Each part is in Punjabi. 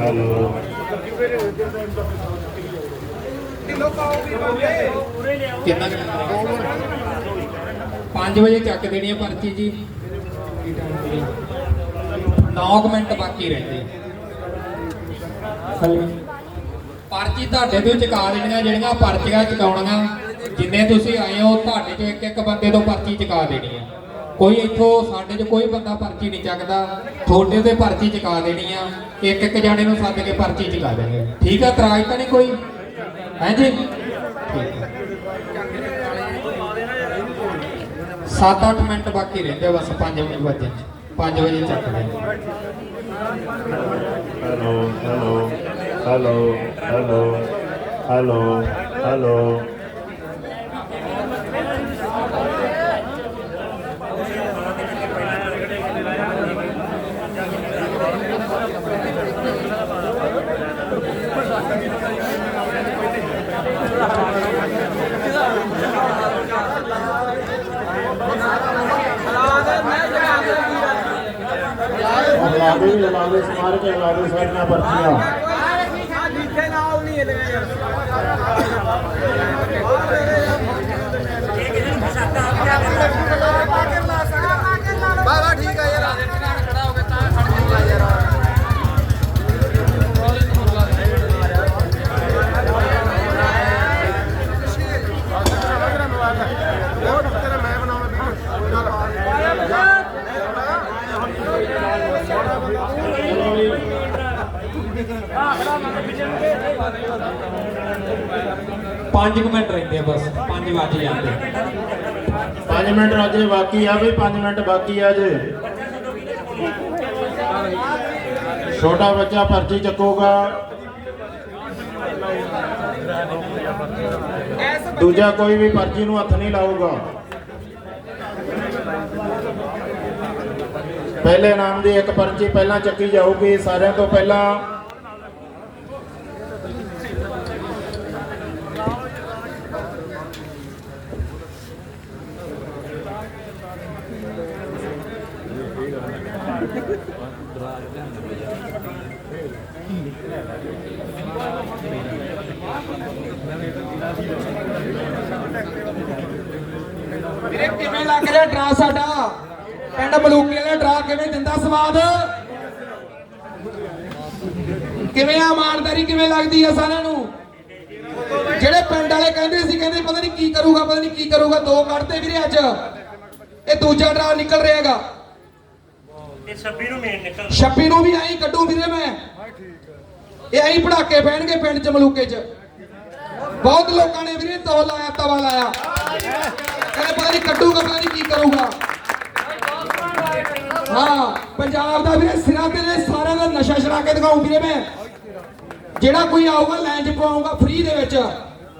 ਹੈਲੋ ਕਿੰਨਾ 5 ਵਜੇ ਚੱਕ ਦੇਣੀ ਹੈ ਪਰਚੀ ਜੀ। 9 ਮਿੰਟ ਬਾਕੀ ਰਹਿੰਦੇ ਪਰਚੀ ਤੁਹਾਡੇ ਤੋਂ ਚੁਕਾ ਦੇਣੀਆਂ ਜਿਹੜੀਆਂ ਪਰਚੀਆਂ ਚੁਕਾਉਣੀਆਂ ਜਿੰਨੇ ਤੁਸੀਂ ਆਏ ਹੋ ਤੁਹਾਡੇ ਚੋਂ ਇੱਕ ਇੱਕ ਬੰਦੇ ਤੋਂ ਪਰਚੀ ਚੁਕਾ ਦੇਣੀ ਹੈ। ਕੋਈ ਇੱਥੋਂ ਸਾਡੇ 'ਚ ਕੋਈ ਬੰਦਾ ਪਰਚੀ ਨਹੀਂ ਚੱਕਦਾ, ਤੁਹਾਡੇ ਤੇ ਪਰਚੀ ਚੁਕਾ ਦੇਣੀ ਆ। ਇੱਕ ਇੱਕ ਜਾਣੇ ਨੂੰ ਸੱਦ ਕੇ ਪਰਚੀ ਚੁਕਾ ਦੇਣੀ ਠੀਕ ਆ, ਇਤਰਾਜ਼ ਤਾਂ ਨਹੀਂ ਕੋਈ? ਹੈ ਜੀ? ਠੀਕ ਹੈ 7-8 ਮਿੰਟ ਬਾਕੀ ਰਹਿੰਦੇ ਬਸ 5 ਵਜੇ ਵਜੇ 5 ਵਜੇ ਚੱਕ ਲੈ hello hello hello hello hello hello. ਹਲਾਦੇ ਵੀ ਹਲਾਦੇ ਸਮਾਰ ਕੇ ਹਲਾਦੇ ਸਾਰੀਆਂ ਪਰਚੀਆਂ ਬਾਬਾ ਅਜੇ ਬਾਕੀ ਆ ਵੀ 5 ਮਿੰਟ ਬਾਕੀ ਆ ਜੇ ਛੋਟਾ ਬੱਚਾ ਪਰਚੀ ਚੱਕੂਗਾ। ਦੂਜਾ ਕੋਈ ਵੀ ਪਰਚੀ ਨੂੰ ਹੱਥ ਨਹੀਂ ਲਾਊਗਾ। ਪਹਿਲੇ ਨਾਮ ਦੀ ਇੱਕ ਪਰਚੀ ਪਹਿਲਾਂ ਚੱਕੀ ਜਾਊਗੀ, ਸਾਰਿਆਂ ਤੋਂ ਪਹਿਲਾਂ ਲੱਗ ਰਿਹਾ ਡਰਾ ਸਾਡਾ। ਪਿੰਡ ਮਲੂਕੇ ਵਾਲਾ ਡਰਾ ਕਿਵੇਂ ਦਿੰਦਾ ਸਵਾਦ? ਕਿਵੇਂ ਆ ਇਮਾਨਦਾਰੀ ਕਿਵੇਂ ਲੱਗਦੀ ਆ ਸਾਰਿਆਂ ਨੂੰ? ਜਿਹੜੇ ਪਿੰਡ ਵਾਲੇ ਕਹਿੰਦੇ ਸੀ ਕਹਿੰਦੇ ਪਤਾ ਨਹੀਂ ਕੀ ਕਰੂਗਾ ਪਤਾ ਨਹੀਂ ਕੀ ਕਰੂਗਾ ਦੋ ਕੱਢਦੇ ਵੀਰੇ ਅੱਜ। ਇਹ ਦੂਜਾ ਡਰਾ ਨਿਕਲ ਰਿਹਾਗਾ ਇਹ 26 ਨੂੰ ਮੇਨ ਨਿਕਲ 26 ਨੂੰ ਵੀ ਐਂ ਕੱਢੂ ਵੀਰੇ ਮੈਂ। ਇਹ ਐਂ ਪੜਾਕੇ ਪੈਣਗੇ ਪਿੰਡ ਚ ਮਲੂਕੇ ਚ। ਬਹੁਤ ਲੋਕਾਂ ਨੇ ਵੀਰੇ ਤੋ ਲਾਇਆ ਤਵਾ ਲਾਇਆ। ਕਹਿੰਦੇ ਪਤਾ ਨਹੀਂ ਕੱਢੂਗਾ, ਪਤਾ ਨਹੀਂ ਕੀ ਕਰੂਗਾ। ਹਾਂ, ਪੰਜਾਬ ਦਾ ਵੀਰੇ ਸਿਰਾਂ ਤੇ ਸਾਰਿਆਂ ਦਾ ਨਸ਼ਾ ਛੜਾ ਕੇ ਦਿਖਾਉਂ ਵੀਰੇ ਮੈਂ। ਜਿਹੜਾ ਕੋਈ ਆਊਗਾ ਲਾਈਨ 'ਚ ਪਵਾਉਂਗਾ ਫ੍ਰੀ ਦੇ ਵਿੱਚ।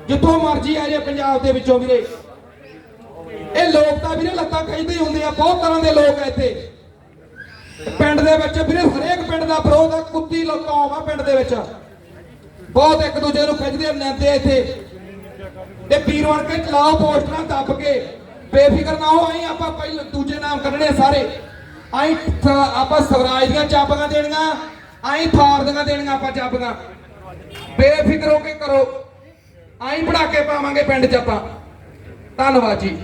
ਜਿੱਥੋਂ ਮਰਜ਼ੀ ਆ ਜੇ ਪੰਜਾਬ ਦੇ ਵਿੱਚੋਂ ਵੀਰੇ। ਇਹ ਲੋਕ ਤਾਂ ਵੀਰੇ ਲੱਤਾਂ ਕਹਿੰਦੇ ਹੀ ਹੁੰਦੇ ਆ, ਬਹੁਤ ਤਰ੍ਹਾਂ ਦੇ ਲੋਕ ਆ ਇੱਥੇ। ਪਿੰਡ ਦੇ ਵਿੱਚ ਵੀਰੇ ਹਰੇਕ ਪਿੰਡ ਦਾ ਵਿਰੋਧ ਆ ਕੁੱਤੀ ਲੋਕਾਂ ਆ ਪਿੰਡ ਦੇ ਵਿੱਚ। ਬਹੁਤ ਇੱਕ ਦੂਜੇ ਨੂੰ ਖਿੱਚਦੇ ਨੰਦੇ ਇੱਥੇ। ਤੇ ਪੀਰ ਬਣ ਕੇ ਚਲਾਓ ਪੋਸਟਰਾਂ ਦੱਬ ਕੇ। ਬੇਫਿਕਰ ਨਾ ਹੋ ਆਈ ਆਪਾਂ ਪਹਿਲੇ ਦੂਜੇ ਨਾਮ ਕੱਢਣੇ ਸਾਰੇ। ਆਈ ਆਪਾਂ ਸਵਰਾਜ ਦੀਆਂ ਚਾਬੀਆਂ ਦੇਣੀਆਂ ਆਈ ਥਾਰ ਦੀਆਂ ਦੇਣੀਆਂ ਆਪਾਂ ਚਾਬੀਆਂ। ਬੇਫਿਕਰ ਹੋ ਕੇ ਕਰੋ। ਆਈ ਬਣਾ ਕੇ ਪਾਵਾਂਗੇ ਪਿੰਡ 'ਚ ਆਪਾਂ। ਧੰਨਵਾਦ ਜੀ।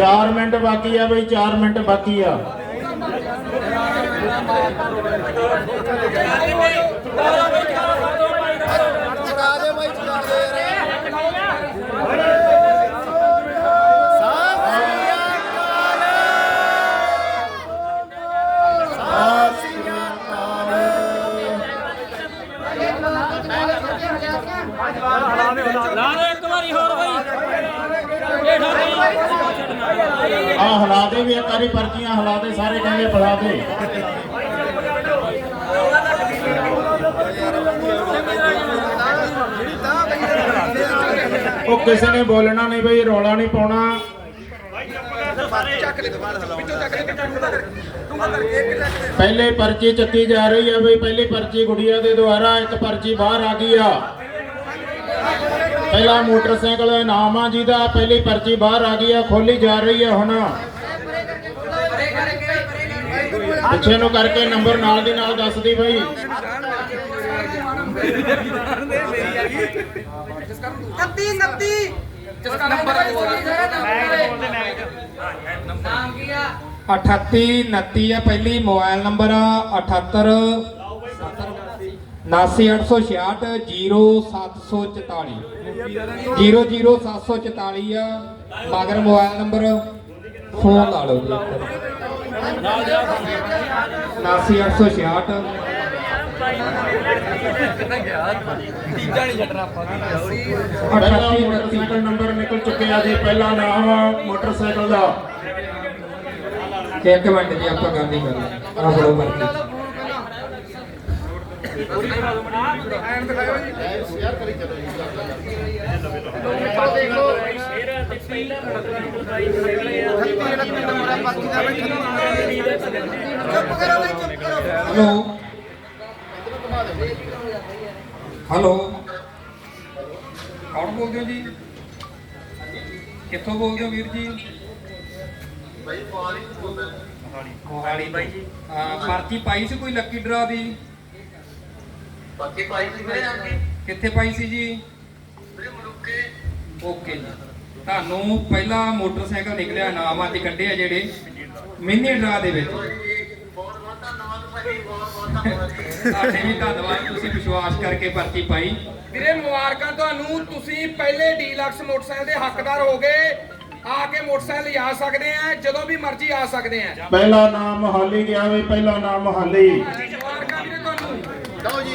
ਚਾਰ ਮਿੰਟ ਬਾਕੀ ਆ ਬਈ 4 ਮਿੰਟ ਬਾਕੀ ਆ। ਆ ਹਲਾ ਦੇ ਵੀ ਇੱਕ ਵਾਰੀ ਪਰਚੀਆਂ ਹਲਾ ਦੇ, ਸਾਰੇ ਕਹਿੰਦੇ ਬੁਲਾ ਦੇ। ਉਹ ਕਿਸੇ ਨੇ ਬੋਲਣਾ ਨਹੀਂ ਬਈ, ਰੌਲਾ ਨਹੀਂ ਪਾਉਣਾ। ਪਹਿਲੇ ਪਰਚੀ ਚੱਕੀ ਜਾ ਰਹੀ ਹੈ ਬਈ, ਪਹਿਲੀ ਪਰਚੀ ਗੁੜੀਆ ਦੇ ਦੁਆਰਾ, ਇੱਕ ਪਰਚੀ ਬਾਹਰ ਆ ਗਈ ਆ। ਪਹਿਲਾ ਮੋਟਰਸਾਈਕਲ ਨਾਮ ਆ ਜਿਹਦਾ ਪਹਿਲੀ ਪਰਚੀ ਬਾਹਰ ਆ ਗਈ ਆ ਖੋਲੀ ਜਾ ਰਹੀ ਹੈ ਹੁਣ। ਪਿੱਛੇ ਨੂੰ ਕਰਕੇ ਨੰਬਰ ਨਾਲ ਦੀ ਨਾਲ ਦੱਸਦੀ ਬਈ। ਨੱਤੀ ਨੱਤੀ ਜਿਸ ਦਾ ਨੰਬਰ ਹੈ ਨਾਮ ਕੀ ਆ? 38 29 ਆ ਪਹਿਲੀ ਮੋਬਾਈਲ ਨੰਬਰ 78 90866 0744 00744 ਆ ਮਗਰ ਮੋਬਾਈਲ ਨੰਬਰ ਫੋਨ ਲਾ ਲਓ ਜੀ 90866 ਪਹਿਲਾ ਮੋਟਰਸਾਈਕਲ ਨੰਬਰ ਨਿਕਲ ਚੁੱਕਿਆ ਜੀ ਪਹਿਲਾ ਨਾਮ ਮੋਟਰਸਾਈਕਲ ਦਾ। ਇੱਕ ਮਿੰਟ ਜੀ ਆਪਾਂ ਗੱਲ ਨਹੀਂ ਕਰਨੀ। ਆ ਫੜੋ ਮਰਜ਼ੀ। ਹੈਲੋ। ਹੈਲੋ। ਕੌਣ ਬੋਲਦੇ ਹੋ ਜੀ? ਕਿੱਥੋਂ ਬੋਲਦੇ ਹੋ ਵੀਰ ਜੀ? ਮੋਹਾਲੀ ਬਾਈ ਜੀ ਪਰਚੀ ਪਾਈ ਸੀ ਕੋਈ ਲੱਕੀ ਡਰਾ ਦੀ? ਬਾਕੀ ਪਾਈ ਸੀ ਮੇਰੇ ਅੱਗੇ ਕਿੱਥੇ ਪਾਈ ਸੀ ਜੀ? ਮੇਰੇ ਮਲੁੱਕੇ। ਓਕੇ ਜੀ। ਤੁਹਾਨੂੰ ਪਹਿਲਾ ਮੋਟਰਸਾਈਕਲ ਨਿਕਲਿਆ ਨਾਮ ਅੱਜ ਕੱਢਿਆ ਜਿਹੜੇ। ਮਿੰਨੀ ਡਰਾ ਦੇ ਵਿੱਚ। ਬਹੁਤ ਬਹੁਤ ਧੰਨਵਾਦ ਭਾਈ ਬਹੁਤ ਬਹੁਤ ਧੰਨਵਾਦ। ਜੀ ਤੁਹਾਡੇ ਵੀ ਧੰਨਵਾਦ ਤੁਸੀਂ ਵਿਸ਼ਵਾਸ ਕਰਕੇ ਪਰਚੀ ਪਾਈ ਵੀਰੇ ਮੁਬਾਰਕਾਂ ਤੁਹਾਨੂੰ। ਤੁਸੀਂ ਪਹਿਲੇ ਡੀਲਕਸ ਮੋਟਰਸਾਈਕਲ ਦੇ ਹੱਕਦਾਰ ਹੋ ਗਏ। ਆ ਕੇ ਮੋਟਰਸਾਈਕਲ ਲਿਆ ਸਕਦੇ ਆ ਜਦੋਂ ਵੀ ਮਰਜ਼ੀ ਆ ਸਕਦੇ ਆ। ਪਹਿਲਾ ਨਾਮ ਮਹਾਲੀ ਗਿਆ ਬਈ ਪਹਿਲਾ ਨਾਮ ਮਹਾਲੀ। ਮੁਬਾਰਕਾਂ ਵੀਰੇ ਤੁਹਾਨੂੰ। ਲਓ ਜੀ।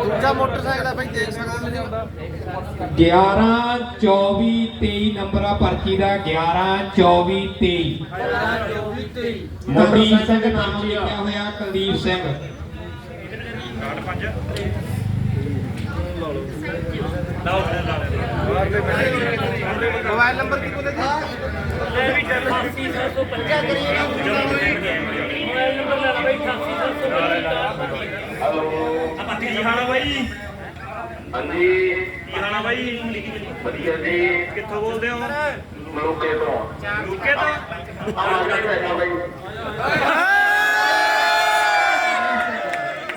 ਉੱਚਾ ਮੋਟਰਸਾਈਕਲ ਆ ਭਾਈ ਦੇਖ ਸਕਦੇ ਹੋ 11 24 23 ਨੰਬਰ ਆ ਪਰਚੀ ਦਾ 11 24 23 ਕੁਲਦੀਪ ਸਿੰਘ ਨਾਮ ਲਿਖਿਆ ਹੋਇਆ ਕੁਲਦੀਪ ਸਿੰਘ। ਮੋਬਾਈਲ ਨੰਬਰ ਕੀ ਬੋਲੇ ਜੀ? ਲੈ ਵੀ 88750 ਮੋਬਾਈਲ ਨੰਬਰ ਲੈ ਬਈ 88750 ਆਪਾਂ ਕੀ ਹਾਲ ਆ ਬਾਈ ਹਾਂਜੀ। ਕੀ ਹਾਲ ਆ ਬਾਈ ਵਧੀਆ ਜੀ। ਕਿੱਥੋਂ ਬੋਲਦੇ ਹੋ? ਮਲੁੱਕੇ ਤੋਂ। ਰੁਕੇ ਤੋਂ?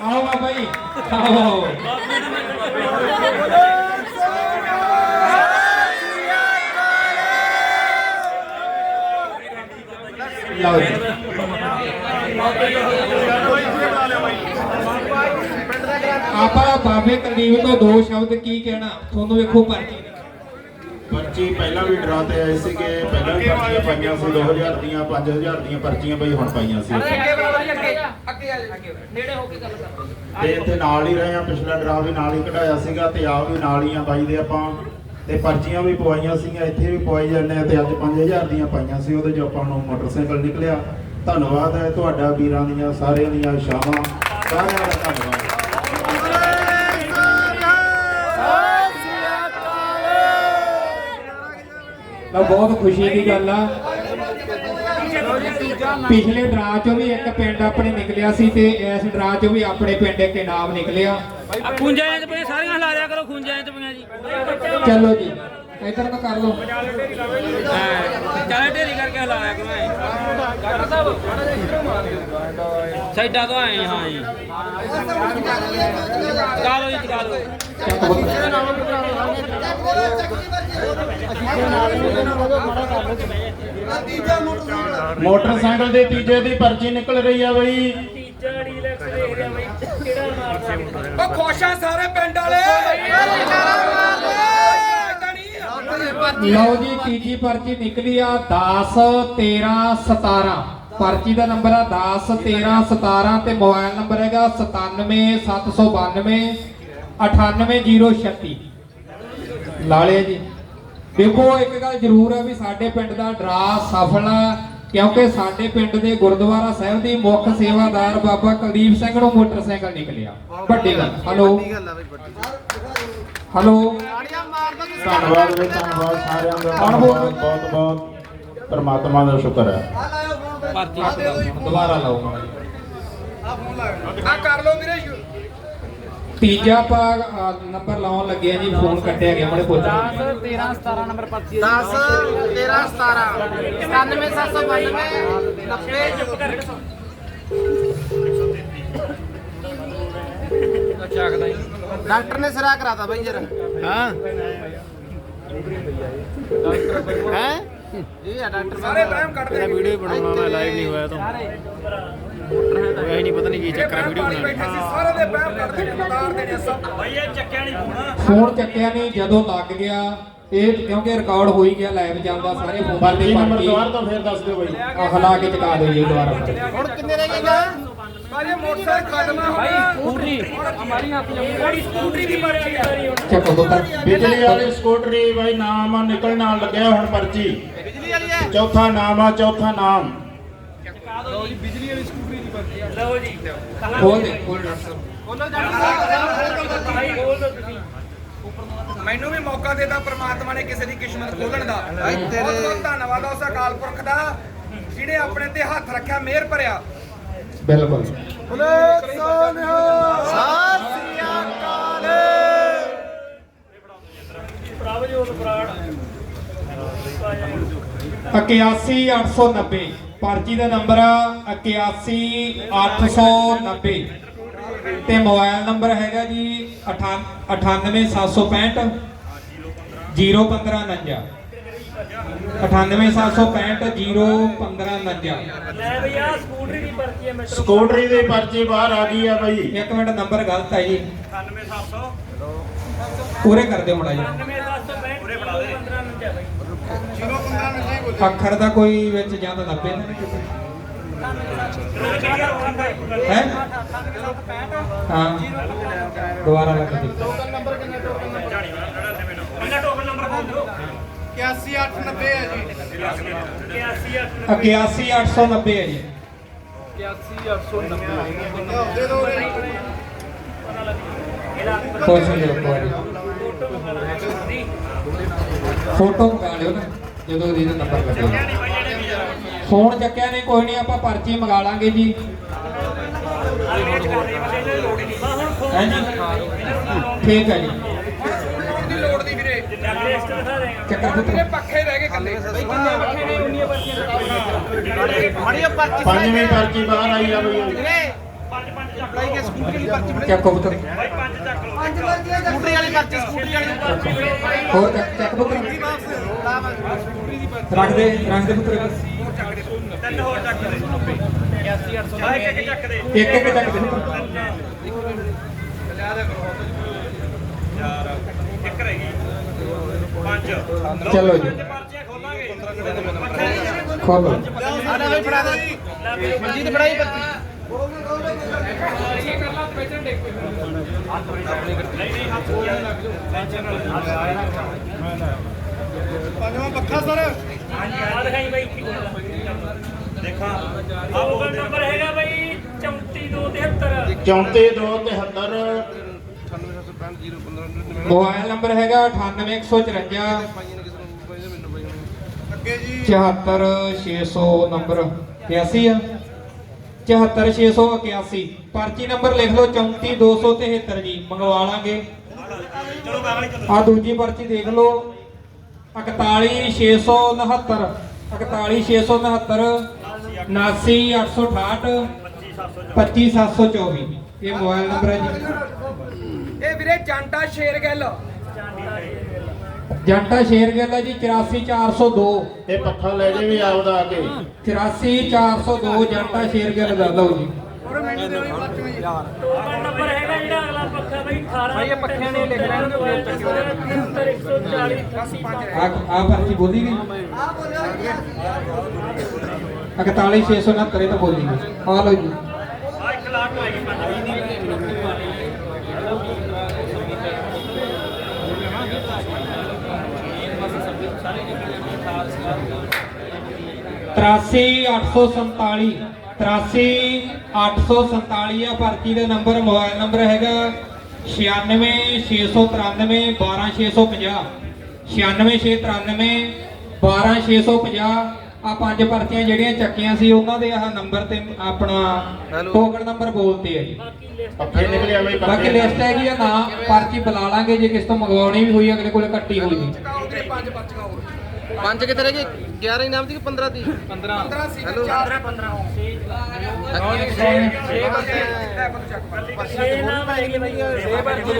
ਆਓ ਬਾਬਾ ਜੀ। ਆਓ। ਲਓ ਜੀ ਆਪਾਂ ਬਾਬੇ ਕੁਲਦੀਪ ਤੋਂ ਦੋ ਸ਼ਬਦ ਕੀ ਕਹਿਣਾ? ਤੁਹਾਨੂੰ ਵੇਖੋ ਪਰਚੀ ਪਰਚੀ ਪਹਿਲਾਂ ਵੀ ਡਰਾ ਤੇ ਆਏ ਸੀਗੇ ਪਹਿਲਾਂ ਵੀ ਪਰਚੀਆਂ ਪਾਈਆਂ ਸੀ 2000 ਦੀਆਂ 5000 ਦੀਆਂ ਪਰਚੀਆਂ ਬਈ ਹੁਣ ਪਾਈਆਂ ਸੀ ਅੱਗੇ ਬਰਾਬਰ ਅੱਗੇ ਅੱਗੇ ਆ ਜਾਓ, ਅੱਗੇ ਨੇੜੇ ਹੋ ਕੇ ਗੱਲ ਕਰੋ ਤੇ ਇੱਥੇ ਨਾਲ ਹੀ ਰਹੇ ਆ ਪਿਛਲਾ ਡਰਾ ਵੀ ਨਾਲ ਹੀ ਕਢਾਇਆ ਸੀਗਾ ਤੇ ਆ ਵੀ ਨਾਲ ਹੀ ਆ ਬਾਈ ਦੇ ਆਪਾਂ। ਤੇ ਪਰਚੀਆਂ ਵੀ ਪਵਾਈਆਂ ਸੀਗੀਆਂ ਇੱਥੇ ਵੀ ਪਵਾਈ ਜਾਂਦੇ ਆ ਤੇ ਅੱਜ 5000 ਦੀਆਂ ਪਾਈਆਂ ਸੀ ਉਹਦੇ 'ਚ ਆਪਾਂ ਨੂੰ ਮੋਟਰਸਾਈਕਲ ਨਿਕਲਿਆ। ਧੰਨਵਾਦ ਹੈ ਤੁਹਾਡਾ ਵੀਰਾਂ ਦੀਆਂ ਸਾਰਿਆਂ ਦੀਆਂ ਸ਼ਾਮਾਂ। ਸਾਰਿਆਂ ਦਾ ਧੰਨਵਾਦ। ਤਾਂ ਬਹੁਤ ਖੁਸ਼ੀ ਦੀ ਗੱਲ ਆ। ਪਿਛਲੇ ਡਰਾ ਚੋਂ ਵੀ ਇੱਕ ਪਿੰਡ ਆਪਣੇ ਨਿਕਲਿਆ ਸੀ ਤੇ ਇਸ ਡਰਾ ਚੋਂ ਵੀ ਆਪਣੇ ਪਿੰਡ ਇੱਕ ਇਨਾਮ ਨਿਕਲਿਆ। ਖੁੰਜਾਂ ਚ ਪਈਆਂ ਸਾਰੀਆਂ ਹਿਲਾ ਦਿਆ ਕਰੋ ਖੁੰਜਾਂ ਚ ਪਈਆਂ ਜੀ। ਚਲੋ ਜੀ। ਇਧਰ ਨੂੰ ਕਰ ਲਓ। ਚਾਹੇ ਢੇਰੀ ਕਰਕੇ ਹਿਲਾ ਦਿਆ ਕਰੋ ਐ। ਡਾਕਟਰ ਸਾਹਿਬ ਸਾਈਡਾਂ ਤੋਂ ਆਏ ਹਾਂ ਜੀ। ਚਕਾ ਲਓ ਜੀ ਚਕਾ ਲਓ। ਚੱਕ ਪੁੱਤ। ਮੋਟਰਸਾਈਕਲ ਦੇ ਤੀਜੇ ਦੀ ਪਰਚੀ ਨਿਕਲ ਰਹੀ ਆ ਬਈ। ਤੀਜਾ ਡੀਲਕਸ ਦੇਖ ਰਿਹਾ ਬਾਈ। ਕਿਹੜਾ ਮਾਰਦਾ ਉਹ ਖੁਸ਼ ਆ ਸਾਰੇ ਪਿੰਡ ਵਾਲੇ। ਲਓ ਜੀ ਤੀਜੀ ਪਰਚੀ ਨਿਕਲੀ ਆ? 10 13 17 ਪਰਚੀ ਦਾ ਨੰਬਰ ਆ 10 13 17 ਤੇ ਮੋਬਾਈਲ ਨੰਬਰ ਹੈਗਾ 97792 98036 ਲਾਲੇ ਜੀ। ਦੇਖੋ ਇੱਕ ਗੱਲ ਜ਼ਰੂਰ ਹੈ ਵੀ ਸਾਡੇ ਪਿੰਡ ਦਾ ਡਰਾ ਸਫਲ ਆ ਕਿਉਂਕਿ ਸਾਡੇ ਪਿੰਡ ਦੇ ਗੁਰਦੁਆਰਾ ਸਾਹਿਬ ਦੀ ਮੁੱਖ ਸੇਵਾਦਾਰ ਬਾਬਾ ਕੁਲਦੀਪ ਸਿੰਘ ਨੂੰ ਮੋਟਰਸਾਈਕਲ ਨਿਕਲਿਆ। ਵੱਡੀ ਗੱਲ। Hello hello. ਧੰਨਵਾਦ ਵੀ ਧੰਨਵਾਦ ਸਾਰਿਆਂ ਦਾ? ਬਹੁਤ ਬਹੁਤ ਪਰਮਾਤਮਾ ਦਾ ਸ਼ੁਕਰ ਹੈ। ਦੁਬਾਰਾ ਲਾਓ ਆ ਕਰ ਲਓ ਵੀਰੇ। ਤੀਜਾ ਭਾਗ ਨੰਬਰ ਲਾਉਣ ਲੱਗੇ ਆ ਜੀ ਫੋਨ ਕੱਟਿਆ ਗਿਆ ਮੜੇ ਪੁੱਛ 10 13 17 ਨੰਬਰ ਪਰਚੀ 10 13 17 97792 90 ਡਾਕਟਰ ਨੇ ਸਿਰਾ ਕਰਾਤਾ ਬਾਈ ਜਰ ਹਾਂ। ਹੈ? ਇਹ ਆ ਡਾਕਟਰ ਸਾਰੇ ਬਹਿਮ ਕੱਢ ਦੇ ਵੀਡੀਓ ਬਣਾਉਣਾ ਮੈਂ ਲਾਈਵ ਨਹੀਂ ਹੋਇਆ ਤਾਂ। ਹੋਇਆ ਹੀ ਨਹੀਂ ਪਤਾ ਨਹੀਂ ਕੀ ਚੱਕਰ ਵੀਡੀਓ ਬਣਾਉਣੀ ਸਾਰੇ ਦੇ ਬਹਿਮ ਕੱਢ ਦੇ ਮਦਾਰ ਦੇਣੇ ਸਭ। ਭਾਈ ਇਹ ਚੱਕਿਆ ਨਹੀਂ ਫੋਨ ਫੋਨ ਚੱਕਿਆ ਨਹੀਂ ਜਦੋਂ ਲੱਗ ਗਿਆ ਇਹ ਕਿਉਂਕਿ ਰਿਕਾਰਡ ਹੋ ਹੀ ਗਿਆ ਲਾਈਵ ਚੱਲਦਾ ਸਾਰੇ ਫੋਨ ਪਰਚੀ ਨੰਬਰ ਪਰਚੀ ਦੁਬਾਰਾ ਤੋਂ ਫੇਰ ਦੱਸ ਦਿਓ ਬਾਈ। ਆ ਹਲਾ ਕੇ ਚਕਾ ਦਿਓ ਜੀ ਦੁਬਾਰਾ। ਹੁਣ ਕਿੰਨੇ ਰਹਿ ਗਏ ਦੀ ਆ ਬਿਜਲੀ ਵਾਲੀ ਸਕੂਟਰੀ ਬਾਈ ਨਾਮ ਨਿਕਲਣ ਨਾਲ ਲੱਗਿਆ ਹੁਣ ਪਰਚੀ। ਬਿਜਲੀ ਵਾਲੀ ਹੈ? ਚੌਥਾ ਨਾਮ ਆ ਚੌਥਾ ਨਾਮ। ਲਓ ਜੀ ਖੋਲ ਦੇ ਖੋਲ ਡਾਕਟਰ ਸਾਹਿਬ ਭਾਈ ਬੋਲ ਦੋ ਤੁਸੀਂ। ਮੈਨੂੰ ਵੀ ਮੌਕਾ ਦੇਤਾ ਪ੍ਰਮਾਤਮਾ ਨੇ ਕਿਸੇ ਦੀ ਕਿਸਮਤ ਖੋਲਣ ਦਾ। ਬਹੁਤ ਤੇਰੇ- ਬਹੁਤ ਧੰਨਵਾਦ ਉਸ ਅਕਾਲ ਪੁਰਖ ਦਾ ਜਿਹਨੇ ਆਪਣੇ ਤੇ ਹੱਥ ਰੱਖਿਆ ਮਿਹਰ ਭਰਿਆ। ਬਿਲਕੁਲ। ਸਤਿ ਸ੍ਰੀ ਅਕਾਲ ਪ੍ਰਭਜੋਤ ਬਰਾੜ 81890 ਪਰਚੀ ਦਾ ਨੰਬਰ ਆ 81890 ਤੇ ਮੋਬਾਈਲ ਨੰਬਰ ਹੈਗਾ ਜੀ 98765 0159 98765 0159 ਲੈ ਬਈ ਆ ਸਕੂਟਰੀ ਦੀ ਪਰਚੀ ਹੈ ਮੈਟਰੋ ਸਕੂਟਰੀ ਦੀ ਪਰਚੀ ਬਾਹਰ ਆ ਗਈ ਆ ਬਾਈ। ਇੱਕ ਮਿੰਟ ਨੰਬਰ ਗਲਤ ਹੈ ਜੀ। 98700 ਪੂਰੇ ਕਰ ਦਿਓ ਮੜਾ ਜੀ। 97765 ਪੂਰੇ ਬਣਾ ਦੇ। 15 ਮਿੰਟ ਹੈ ਬਈ। ਅੱਖਰ ਦਾ ਕੋਈ ਵਿੱਚ ਜਾਂ ਤਾਂ 90 ਹੈ? ਹਾਂ। ਦੁਬਾਰਾ ਲੱਗ ਦੇ ਪਹਿਲਾ ਟੋਕਨ ਨੰਬਰ ਬੋਲ ਦਿਓ? 81890 ਹੈ ਜੀ। 81 81890 ਹੈ ਜੀ। ਦੇ ਦੋ ਪੁੱਛ ਲਿਓ ਇੱਕ ਵਾਰੀ। ਫੋਟੋ ਮੰਗਾ ਲਿਓ ਨਾ ਜਦੋਂ ਇਹਦਾ ਨੰਬਰ ਲੱਗੇਗਾ ਫੋਨ ਚੱਕਿਆ ਨਹੀਂ ਕੋਈ ਨਹੀਂ ਆਪਾਂ ਪਰਚੀ ਮੰਗਾ ਲਾਂਗੇ ਜੀ। ਹੈ ਜੀ? ਠੀਕ ਹੈ ਜੀ ਦੀ ਲੋੜ ਦੀ ਵੀਰੇ ਲਿਸਟ ਦਿਖਾ ਦੇਗਾ ਚੱਕਰ ਪੱਖੇ ਰਹਿ ਗਏ ਕੱਲੇ ਕਿੰਨੇ ਪੱਖੇ ਨੇ ਉਨੀਆਂ ਪਰਚੀਆਂ ਮੜੀਓ ਪਰਚੀ ਪੰਜਵੀਂ ਪਰਚੀ ਬਾਹਰ ਆਈ ਆ ਬਾਈ। ਚੱਕ ਪੁੱਤਰ। ਭਾਈ ਪੰਜ ਚੱਕ ਲਓ ਸਕੂਟਰੀ ਵਾਲੀ ਪਰਚੀ ਸਕੂਟਰੀ ਵਾਲੀ ਹੋਰ ਚੱਕ ਚੱਕ ਪੁੱਤਰ। ਰੱਖ ਦੇ ਰੱਖ ਦੇ ਪੁੱਤਰ। ਤਿੰਨ ਹੋਰ ਚੱਕ ਦੇ 81 800 ਇੱਕ ਇੱਕ ਚੱਕ ਦੇ। ਇੱਕ ਇੱਕ ਚੱਕ ਦੇ ਪੁੱਤਰ ਇੱਕ ਰਹਿ ਗਈ ਪੰਜ ਚਲੋ ਜੀ। ਖੋਲੋ। ਆਣਾ ਵੀ ਫੜਾ ਦੇ ਮੰਜੀ ਤੇ ਫੜਾਈ ਪਰਚੀ ਪੰਜਵਾਂ ਪੱਖਾ ਸਰ। ਹਾਂਜੀ ਆ ਦਿਖਾਈ ਬਾਈ ਦੇਖਾਂ ਆ ਮੋਬਾਈਲ ਨੰਬਰ ਹੈਗਾ ਬਾਈ 34273 34 ਮੋਬਾਈਲ ਨੰਬਰ ਹੈਗਾ 98154 ਅੱਗੇ ਜੀ 74600 ਨੰਬਰ 81 ਆ। 74681 ਪਰਚੀ ਨੰਬਰ ਲਿਖ ਲਓ 34273 ਜੀ। ਮੰਗਵਾ ਲਾਂਗੇ। ਆ ਦੂਜੀ ਪਰਚੀ ਦੇਖ ਲਓ। 41669 41669 79868 25724 ਇਹ ਮੋਬਾਈਲ ਨੰਬਰ ਹੈ ਜੀ। ਇਹ ਵੀਰੇ ਜਾਂਟਾ ਸ਼ੇਰ ਗੱਲ। ਜੰਟਾ ਸ਼ੇਰਗਿੱਲ ਹੈ ਜੀ 84402 ਇਹ ਪੱਖਾ ਲੈ ਜੇ ਵੀ ਆਪਦਾ ਆ ਕੇ। 84402 ਜੰਟਾ ਸ਼ੇਰਗਿੱਲ ਦਾ ਲਓ ਜੀ। ਟੋਕਨ ਨੰਬਰ ਹੈਗਾ ਜਿਹੜਾ ਅਗਲਾ ਪੱਖਾ ਬਈ 18 ਭਾਈ ਇਹ ਪੱਖਿਆਂ ਨੇ ਲਿਖ ਲੈਣ ਦੇ 140 ਆ ਆ ਪਰਚੀ ਬੋਲੀ ਗਈ? 41669 ਇਹ ਤਾਂ ਬੋਲੀ ਗਈ। ਆ ਲਓ ਜੀ। 1 ਲੱਖ ਹੋਏਗੀ ਪੰਜ ਤਰਾਸੀ 847 ਤਰਾਸੀ 847 ਆ ਭਰਤੀ ਦਾ ਨੰਬਰ ਮੋਬਾਈਲ ਨੰਬਰ ਹੈਗਾ 96 693 12650 96693 12650 ਆ ਪੰਜ ਭਰਤੀਆਂ ਜਿਹੜੀਆਂ ਚੱਕੀਆਂ ਸੀ ਉਹਨਾਂ ਦੇ ਆਹ ਨੰਬਰ ਤੇ ਆਪਣਾ ਟੋਕਨ ਨੰਬਰ ਬੋਲਦੇ ਆ ਜੀ ਪੱਖੇ ਨਿਕਲਿਆ ਬਈ ਬਾਕੀ ਲਿਸਟ ਹੈਗੀ ਆ ਨਾ ਪਰਚੀ ਬੁਲਾ ਲਾਂਗੇ ਜੇ ਕਿਸ ਤੋਂ ਮੰਗਵਾਉਣੀ ਵੀ ਹੋਈ ਅਗਲੇ ਕੋਲੇ ਕੱਟੀ ਹੋਈ ਜੀ ਪੰਜ ਕਿਤੇ ਰਹਿ ਗਏ 11 ਇਨਾਮ ਦੀ ਕਿ 15 ਦੀ 15 ਹੈਲੋ 6 ਨਾਮ ਹੈਗੇ ਬਈ 6 ਪਰਚੀ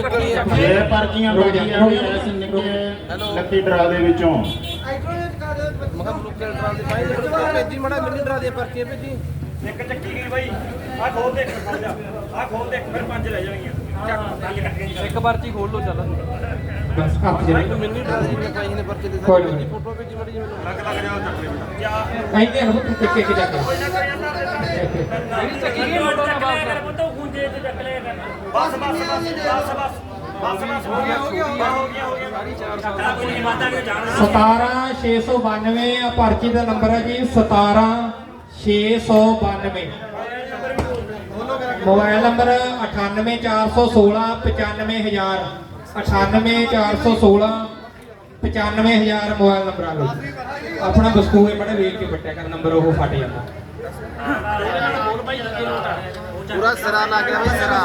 ਛੇ ਪਰਚੀਆਂ ਬਾਕੀਆਂ ਵੀ ਐਸ ਨਿਕਲੇ ਲੱਕੀ ਡਰਾ ਦੇ ਵਿੱਚੋਂ ਮਗਾ ਬਲੂਕੇ ਡਰਾ ਦੇ ਭਾਈ ਭੇਜੀ ਮੜਾ ਮਿੰਨੀ ਡਰਾ ਦੇ ਪਰਚੀਆਂ ਭੇਜੀ। ਇੱਕ ਚੱਕੀ ਗਈ ਬਾਈ। ਆ ਖੋਲ ਦੇ ਖੋਲ ਜਾ ਆ ਖੋਲ ਦੇ ਫਿਰ ਪੰਜ ਰਹਿ ਜਾਣਗੀਆਂ ਚੱਕ ਪੰਜ ਕੱਟੀਆਂ ਇੱਕ ਪਰਚੀ ਖੋਲ ਲੋ ਚੱਲ। ਬਸ ਹੱਥ ਜਿਹੜੇ ਮਿੰਨੀ ਡਰਾ ਦੀ ਭਾਈ ਨੇ ਪਰਚੀ ਦੇ ਕੋਈ ਨਹੀਂ। ਫੋਟੋ ਭੇਜੀ ਮੜੀ ਮੈਨੂੰ। ਕਹਿੰਦੇ ਹਨ ਤੂੰ ਟਿੱਕੇ ਕਿ ਚੱਕ। ਜਿਹੜੀ ਚੱਕੀ ਗਈ ਮੋਟਰ ਚੱਕ ਲਿਆ ਕਰ ਪੁੱਤ ਖੁੰਝੇ ਤੇ ਚੱਕ ਕਰ। ਬਸ ਬਸ ਬਸ ਬਸ ਬਸ। ਬਸ ਬਸ ਹੋ ਗਿਆ ਹੋ ਗਿਆ ਹੋ ਗਿਆ ਹੋ ਗਿਆ ਸਾਰੀ 400 ਚੱਕਾ ਕੋਈ ਨਹੀਂ ਮਾਤਾ ਕਿ ਜਾਣ 17692 ਆ ਪਰਚੀ ਦਾ ਨੰਬਰ ਹੈ ਜੀ 17692 ਮੋਬਾਈਲ ਨੰਬਰ 98416 95000 98416 95000 ਮੋਬਾਈਲ ਨੰਬਰ ਆ ਲਓ ਆਪਣਾ ਬਸਕੂਏ ਬੜੇ ਵੇਖ ਕੇ ਬੱਟਿਆ ਕਰ ਨੰਬਰ ਉਹ ਫਟ ਜਾਂਦਾ। ਪੂਰਾ ਸਿਰਾ ਲਾ ਗਿਆ ਬਈ ਸਿਰਾ।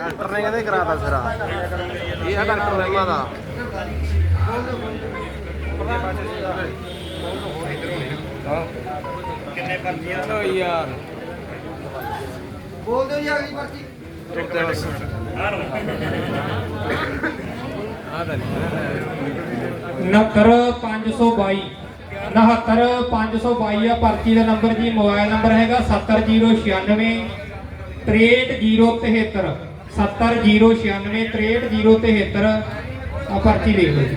ਡਾਕਟਰ ਨੇ ਕਹਿੰਦੇ ਕਰਾਤਾ ਸਿਰਾ। ਇਹ ਆ ਡਾਕਟਰ ਰਹਿਮਾ ਦਾ। ਕਿੰਨੇ ਪਰਚੀਆਂ ਓ ਯਾਰ ਬੋਲ ਦਿਓ ਜੀ ਅਗਲੀ ਪਰਚੀ ਟੁੱਟਦੇ ਬਸ ਆ ਤਾਂ ਨਹੀਂ 69522 69522 ਆ ਪਰਚੀ ਦਾ ਨੰਬਰ ਜੀ ਮੋਬਾਈਲ ਨੰਬਰ ਹੈਗਾ 70096 63073 70096 63073 ਆ ਪਰਚੀ ਦੇਖ ਲਓ ਜੀ।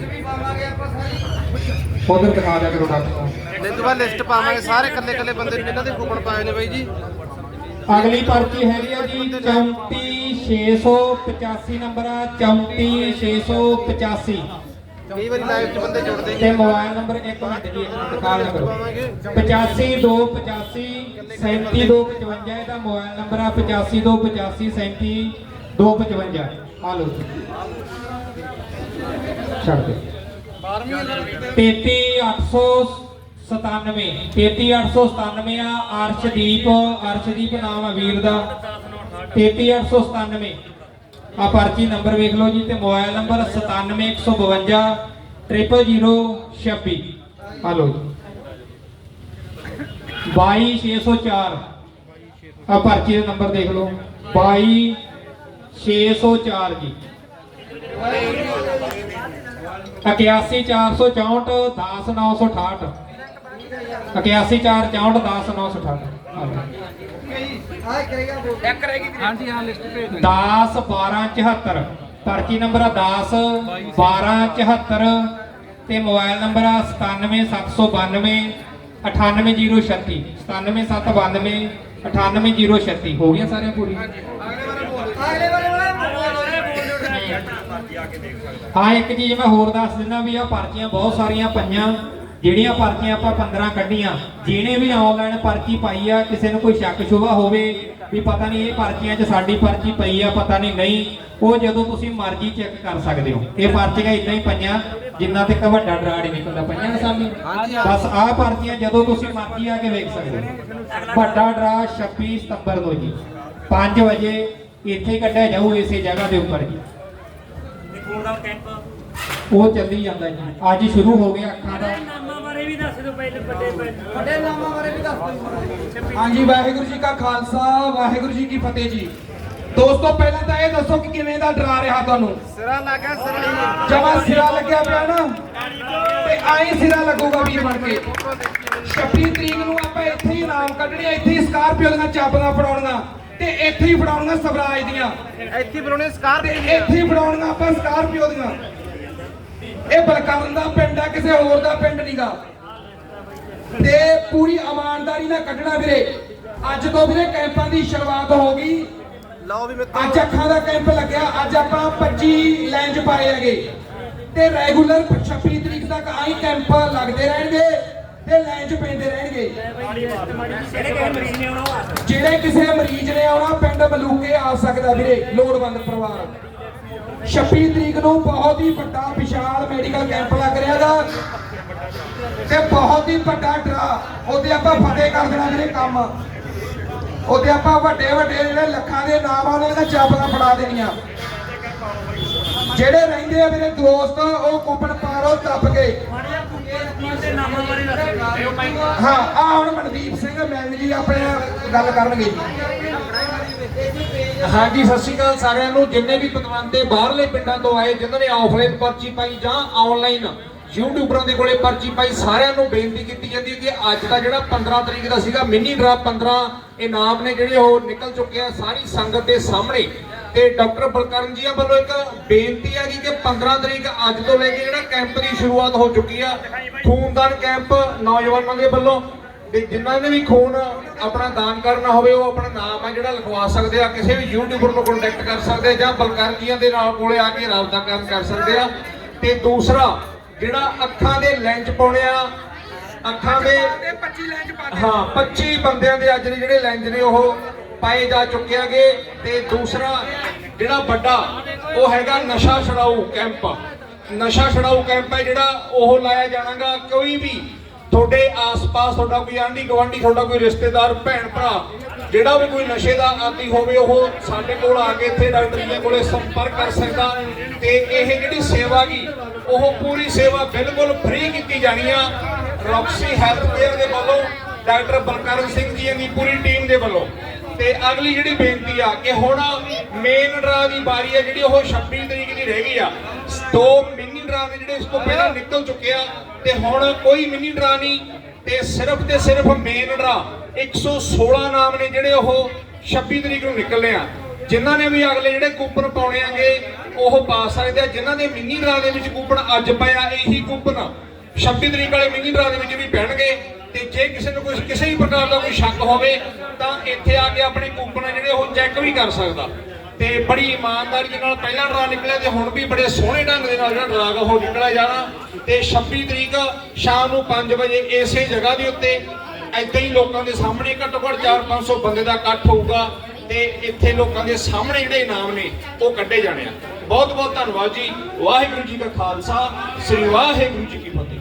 ਉਧਰ ਦਿਖਾ ਦਿਆ ਕਰੋ ਡਾਕਟਰ ਨੂੰ। ਨਹੀਂ ਤੋਂ ਬਾਅਦ ਲਿਸਟ ਪਾਵਾਂਗੇ ਸਾਰੇ ਇਕੱਲੇ ਇਕੱਲੇ ਬੰਦੇ ਨੂੰ ਜਿਨ੍ਹਾਂ ਦੇ ਕੂਪਨ ਪਾਏ ਨੇ ਬਾਈ ਜੀ। ਅਗਲੀ ਪਰਚੀ ਹੈਗੀ ਆ ਜੀ 34685 ਨੰਬਰ ਆ 34685 ਕਈ ਵਾਰੀ ਲਾਈਵ 'ਚ ਬੰਦੇ ਜੁੜਦੇ ਤੇ ਮੋਬਾਈਲ ਨੰਬਰ ਇੱਕ ਮਿੰਟ ਜੀ ਮਿੰਟ ਕਾਲ ਕਰੋ। 85285 37255 ਇਹਦਾ ਮੋਬਾਈਲ ਨੰਬਰ ਆ 85285 37255 ਆ ਲਓ ਜੀ। ਛੱਡ ਦੇ 33897 33897 ਆ ਅਰਸ਼ਦੀਪ। ਅਰਸ਼ਦੀਪ ਨਾਮ ਆ ਵੀਰ ਦਾ। 33897 ਆ ਪਰਚੀ ਨੰਬਰ ਵੇਖ ਲਓ ਜੀ ਤੇ ਮੋਬਾਈਲ ਨੰਬਰ 97152 00026 ਆ ਲਓ ਜੀ। 22604 ਆ ਪਰਚੀ ਦਾ ਨੰਬਰ ਦੇਖ ਲਓ। 22604 ਜੀ। 81464 10968 81464 10968 ਹਾਂਜੀ ਹਾਂ ਲਿਸਟ ਭੇਜ 10 12 74 ਪਰਚੀ ਨੰਬਰ ਆ 10 12 74 ਤੇ ਮੋਬਾਈਲ ਨੰਬਰ ਆ 97792 98036 97792 98036 ਹੋ ਗਈਆਂ ਸਾਰੀਆਂ ਹਾਂ ਇੱਕ ਚੀਜ਼ ਮੈਂ ਹੋਰ ਦੱਸ ਦਿੰਦਾ ਵੀ ਆ ਪਰਚੀਆਂ ਬਹੁਤ ਸਾਰੀਆਂ ਪਈਆਂ। ਜਿਹੜੀਆਂ ਪਰਚੀਆਂ ਆਪਾਂ 15 ਕੱਢੀਆਂ ਜਿਹਨੇ ਵੀ ਆਨਲਾਈਨ ਪਰਚੀ ਪਾਈ ਆ ਕਿਸੇ ਨੂੰ ਕੋਈ ਸ਼ੱਕ ਸ਼ੁਬਾ ਹੋਵੇ ਵੀ ਪਤਾ ਨਹੀਂ ਇਹ ਪਰਚੀਆਂ 'ਚ ਸਾਡੀ ਪਰਚੀ ਪਈ ਆ ਪਤਾ ਨਹੀਂ ਨਹੀਂ ਉਹ ਜਦੋਂ ਤੁਸੀਂ ਮਰਜ਼ੀ ਚੈੱਕ ਕਰ ਸਕਦੇ ਹੋ। ਇਹ ਪਰਚੀਆਂ ਇਦਾਂ ਹੀ ਪਈਆਂ ਜਿੰਨਾ ਤੱਕ ਵੱਡਾ ਡਰਾ ਨਹੀਂ ਨਿਕਲਦਾ ਪਈਆਂ ਸਾਹਮਣੇ ਬਸ ਆਹ ਪਰਚੀਆਂ ਜਦੋਂ ਤੁਸੀਂ ਮਰਜ਼ੀ ਆ ਕੇ ਵੇਖ ਸਕਦੇ ਹੋ। ਵੱਡਾ ਡਰਾ 26 ਸਤੰਬਰ ਨੂੰ ਜੀ। 5 ਵਜੇ ਇੱਥੇ ਕੱਢਿਆ ਜਾਊ ਇਸੇ ਜਗ੍ਹਾ ਦੇ ਉੱਪਰ ਜੀ। ਕੈਂਪ। ਉਹ ਚੱਲੀ ਜਾਂਦਾ ਜੀ। ਅੱਜ ਸ਼ੁਰੂ ਹੋ ਗਿਆ ਅੱਖਾਂ ਦਾ। ਨਾਮਾਂ ਬਾਰੇ ਵੀ ਦੱਸ ਦਿਓ ਪਹਿਲੇ ਵੱਡੇ ਵੱਡੇ ਨਾਮਾਂ ਬਾਰੇ ਵੀ ਦੱਸ ਦਿਓ ਹਾਂਜੀ ਵਾਹਿਗੁਰੂ ਜੀ ਕਾ ਖਾਲਸਾ ਵਾਹਿਗੁਰੂ ਜੀ ਕੀ ਫਤਿਹ ਜੀ। ਦੋਸਤੋ ਪਹਿਲਾਂ ਤਾਂ ਇਹ ਦੱਸੋ ਕਿ ਕਿਵੇਂ ਦਾ ਡਰਾ ਰਿਹਾ ਤੁਹਾਨੂੰ? ਸਿਰਾ ਲਾ ਗਿਆ ਸਿਰਾ ਜਮਾ ਸਿਰਾ ਲੱਗਿਆ ਪਿਆ ਨਾ? ਤੇ ਆਏ ਸਿਰਾ ਲੱਗੂਗਾ ਵੀਰ ਬਣ ਕੇ। 26 ਤਰੀਕ ਨੂੰ ਆਪਾਂ ਇੱਥੇ ਹੀ ਇਨਾਮ ਕੱਢਣੇ ਆ, ਇੱਥੇ ਹੀ ਸਕਾਰਪੀਓ ਦੀਆਂ ਚਾਬੀਆਂ ਫੜਾਉਣੀਆਂ ਤੇ ਇੱਥੇ ਹੀ ਫੜਾਉਣੀਆਂ ਸਵਰਾਜ ਦੀਆਂ। ਇੱਥੇ ਬੁਲਾਉਣੇ ਸਕਾਰ ਤੇ ਇੱਥੇ ਹੀ ਫੜਾਉਣੀਆਂ ਆਪਾਂ ਸਕਾਰਪੀਓ ਦੀਆਂ। ਇਹ ਬਲਕਰਨ ਦਾ ਪਿੰਡ ਆ ਕਿਸੇ ਹੋਰ ਦਾ ਪਿੰਡ ਨਹੀਂਗਾ ਤੇ ਪੂਰੀ ਇਮਾਨਦਾਰੀ ਨਾਲ ਕੱਢਣਾ ਵੀਰੇ। ਅੱਜ ਤੋਂ ਵੀਰੇ ਕੈਂਪਾਂ ਦੀ ਸ਼ੁਰੂਆਤ ਹੋ ਗਈ। ਲਓ ਵੀ ਮਿੱਤਰੋ। ਅੱਜ ਅੱਖਾਂ ਦਾ ਕੈਂਪ ਲੱਗਿਆ। ਅੱਜ ਆਪਾਂ 25 ਲਾਈਨ 'ਚ ਪਾਏ ਹੈਗੇ। ਤੇ ਰੈਗੂਲਰ 26 ਤਰੀਕ ਤੱਕ ਆਈ ਕੈਂਪ ਲੱਗਦੇ ਰਹਿਣਗੇ। ਤੇ ਲਾਈਨ 'ਚ ਪੈਂਦੇ ਰਹਿਣਗੇ। ਜਿਹੜੇ ਕਿਸੇ ਮਰੀਜ਼ ਨੇ ਆਉਣਾ, ਪਿੰਡ ਮਲੂਕੇ ਆ ਸਕਦਾ ਵੀਰੇ, ਲੋੜਵੰਦ ਪਰਿਵਾਰ। 26 ਤਰੀਕ ਨੂੰ ਬਹੁਤ ਹੀ ਵੱਡਾ ਵਿਸ਼ਾਲ ਮੈਡੀਕਲ ਕੈਂਪ ਲੱਗ ਰਿਹਾਗਾ ਤੇ ਬਹੁਤ ਹੀ ਵੱਡਾ ਡਰਾ, ਉਹਦੇ ਆਪਾਂ ਫਤਿਹ ਕਰ ਦੇਣਾ ਵੀਰੇ ਕੰਮ। ਉਹਦੇ ਆਪਾਂ ਵੱਡੇ ਵੱਡੇ ਜਿਹੜੇ ਲੱਖਾਂ ਦੇ ਨਾਮ ਆ, ਉਹਨਾਂ ਦੀਆਂ ਚਾਬਲਾਂ ਫੜਾ ਦੇਣੀਆਂ। ਜਿਹੜੇ ਰਹਿੰਦੇ ਆ ਮੇਰੇ ਦੋਸਤ, ਉਹ ਕੁੱਪਣ ਪਾਰੋ ਦੱਬ ਕੇ ਹਾਂ ਆ ਹੁਣ ਮਨਦੀਪ ਸਿੰਘ ਮੈਮ ਜੀ ਆਪਣੇ ਗੱਲ ਕਰਨਗੇ ਜੀ। ਹਾਂਜੀ ਸਤਿ ਸ਼੍ਰੀ ਅਕਾਲ ਸਾਰਿਆਂ ਨੂੰ। ਜਿੰਨੇ ਵੀ ਪਤਵੰਤੇ ਬਾਹਰਲੇ ਪਿੰਡਾਂ ਤੋਂ ਆਏ ਜਿਨ੍ਹਾਂ ਨੇ ਆਫਲਾਈਨ ਪਰਚੀ ਪਾਈ ਜਾਂ ਆਨਲਾਈਨ ਯੂਟਿਊਬਰਾਂ ਦੇ ਕੋਲੇ ਪਰਚੀ ਪਾਈ ਸਾਰਿਆਂ ਨੂੰ ਬੇਨਤੀ ਕੀਤੀ ਜਾਂਦੀ ਹੈ ਕਿ ਅੱਜ ਦਾ ਜਿਹੜਾ 15 ਤਰੀਕ ਦਾ ਸੀਗਾ ਮਿੰਨੀ ਡਰਾ 15 ਇਨਾਮ ਨੇ ਜਿਹੜੇ ਉਹ ਨਿਕਲ ਚੁੱਕੇ ਆ। ਸਾਰੀ ਸੰਗਤ ਦੇ ਸਾਹਮਣੇ ਤੇ ਡਾਕਟਰ ਬਲਕਰਨ ਜੀ ਵੱਲੋਂ ਇੱਕ ਬੇਨਤੀ ਹੈ ਕਿ 15 ਤਰੀਕ ਅੱਜ ਤੋਂ ਲੈ ਕੇ ਜਿਹੜਾ ਕੈਂਪ ਦੀ ਸ਼ੁਰੂਆਤ ਹੋ ਚੁੱਕੀ ਆ ਖੂਨਦਾਨ ਕੈਂਪ ਨੌਜਵਾਨਾਂ ਦੇ ਵੱਲੋਂ ਤੇ ਜਿਨ੍ਹਾਂ ਨੇ ਵੀ ਖੂਨ ਆਪਣਾ ਦਾਨ ਕਰਨਾ ਹੋਵੇ ਉਹ ਆਪਣਾ ਨਾਮ ਹੈ ਜਿਹੜਾ ਲਿਖਵਾ ਸਕਦੇ ਆ ਕਿਸੇ ਵੀ ਯੂਟਿਊਬਰ ਨੂੰ ਕੰਟੈਕਟ ਕਰ ਸਕਦੇ ਆ ਜਾਂ ਬਲਕਰਨ ਜੀਆਂ ਦੇ ਨਾਲ ਕੋਲੇ ਆ ਕੇ ਰਾਬਤਾ ਕਾਇਮ ਕਰ ਸਕਦੇ ਆ। ਤੇ ਦੂਸਰਾ ਜਿਹੜਾ ਅੱਖਾਂ ਦੇ ਲੈਂਜ ਪਾਉਣੇ ਆ ਅੱਖਾਂ ਦੇ 25 ਲਾਈਨ 'ਚ ਪਾ ਹਾਂ 25 ਬੰਦਿਆਂ ਦੇ ਅੱਜ ਦੇ ਜਿਹੜੇ ਲੈਂਜ ਨੇ ਉਹ ਪਾਏ ਜਾ ਚੁੱਕੇ ਹੈਗੇ ਤੇ ਦੂਸਰਾ ਜਿਹੜਾ ਵੱਡਾ, ਉਹ ਹੈਗਾ ਨਸ਼ਾ ਛਡਾਊ ਕੈਂਪ। ਨਸ਼ਾ ਛਡਾਊ ਕੈਂਪ ਹੈ ਜਿਹੜਾ ਉਹ ਲਾਇਆ ਜਾਣਾਗਾ। ਕੋਈ ਵੀ ਤੁਹਾਡੇ ਆਸ-ਪਾਸ ਤੁਹਾਡਾ ਕੋਈ ਆਂਢੀ ਗੁਆਂਢੀ, ਤੁਹਾਡਾ ਕੋਈ ਰਿਸ਼ਤੇਦਾਰ ਭੈਣ ਭਰਾ ਜਿਹੜਾ ਵੀ ਕੋਈ ਨਸ਼ੇ ਦਾ ਆਦੀ ਹੋਵੇ, ਉਹ ਸਾਡੇ ਕੋਲ ਆ ਕੇ ਇੱਥੇ ਡਾਕਟਰ ਜੀ ਦੇ ਕੋਲੇ ਸੰਪਰਕ ਕਰ ਸਕਦਾ। ਤੇ ਇਹ ਜਿਹੜੀ ਸੇਵਾ ਗੀ, ਉਹ ਪੂਰੀ ਸੇਵਾ ਬਿਲਕੁਲ ਫ੍ਰੀ ਕੀਤੀ ਜਾਣੀ ਆ। ਰੌਕਸੀ ਹੈਲਥ ਕੇਅਰ ਦੇ ਵੱਲੋਂ, ਡਾਕਟਰ ਬਲਕਰਨ ਸਿੰਘ ਜੀ ਦੀ ਪੂਰੀ ਟੀਮ ਦੇ ਵੱਲੋਂ। ਤੇ ਅਗਲੀ ਜਿਹੜੀ ਬੇਨਤੀ ਆ ਕਿ ਹੁਣ ਮੇਨ ਡਰਾ ਦੀ ਵਾਰੀ ਆ ਜਿਹੜੀ ਉਹ 26 ਤਰੀਕ ਦੀ ਰਹਿ ਗਈ ਆ। ਦੋ ਮਿੰਨੀ ਡਰਾ ਦੇ ਜਿਹੜੇ ਇਸ ਤੋਂ ਪਹਿਲਾਂ ਨਿਕਲ ਚੁੱਕੇ ਆ ਤੇ ਹੁਣ ਕੋਈ ਮਿੰਨੀ ਡਰਾ ਨਹੀਂ ਤੇ ਸਿਰਫ ਤੇ ਸਿਰਫ ਮੇਨ ਡਰਾ 116 ਨਾਮ ਨੇ ਜਿਹੜੇ ਉਹ 26 ਤਰੀਕ ਨੂੰ ਨਿਕਲਨੇ ਆ। ਜਿਨ੍ਹਾਂ ਨੇ ਵੀ ਅਗਲੇ ਜਿਹੜੇ ਕੂਪਨ ਪਾਉਣੇ ਆਗੇ, ਉਹ ਪਾ ਸਕਦੇ ਆ। ਜਿਨ੍ਹਾਂ ਦੇ ਮਿੰਨੀ ਡਰਾ ਦੇ ਵਿੱਚ ਕੂਪਨ ਅੱਜ ਪਿਆ, ਇਹੀ ਕੂਪਨ 26 ਤਰੀਕ ਵਾਲੇ ਮਿੰਨੀ ਡਰਾ ਦੇ ਵਿੱਚ ਵੀ ਪੈਣਗੇ। ਤੇ ਜੇ ਕਿਸੇ ਨੂੰ ਕੋਈ ਕਿਸੇ ਵੀ ਪ੍ਰਕਾਰ ਦਾ ਕੋਈ ਸ਼ੱਕ ਹੋਵੇ, ਤਾਂ ਇੱਥੇ ਆ ਕੇ ਆਪਣੇ ਕੂਪਨ ਜਿਹੜੇ ਉਹ ਚੈੱਕ ਵੀ ਕਰ ਸਕਦਾ। ਤੇ ਬੜੀ ਇਮਾਨਦਾਰੀ ਦੇ ਨਾਲ ਪਹਿਲਾ ਡਰਾ ਨਿਕਲਿਆ ਤੇ ਹੁਣ ਵੀ ਬੜੇ ਸੋਹਣੇ ਢੰਗ ਦੇ ਨਾਲ ਜਿਹੜਾ ਡਰਾਗਾ ਉਹ ਨਿਕਲਿਆ ਜਾਣਾ। ਤੇ 26 ਤਰੀਕ ਸ਼ਾਮ ਨੂੰ 5 ਵਜੇ ਇਸੇ ਜਗ੍ਹਾ ਦੇ ਉੱਤੇ ਏਦਾਂ ਹੀ ਲੋਕਾਂ ਦੇ ਸਾਹਮਣੇ ਘੱਟੋ ਘੱਟ 4-500 ਬੰਦੇ ਦਾ ਇਕੱਠ ਹੋਊਗਾ ਤੇ ਇੱਥੇ ਲੋਕਾਂ ਦੇ ਸਾਹਮਣੇ ਜਿਹੜੇ ਇਨਾਮ ਨੇ ਉਹ ਕੱਢੇ ਜਾਣੇ ਆ। ਬਹੁਤ ਬਹੁਤ ਧੰਨਵਾਦ ਜੀ। ਵਾਹਿਗੁਰੂ ਜੀ ਕਾ ਖਾਲਸਾ, ਸ੍ਰੀ ਵਾਹਿਗੁਰੂ ਜੀ ਕੀ ਫਤਿਹ।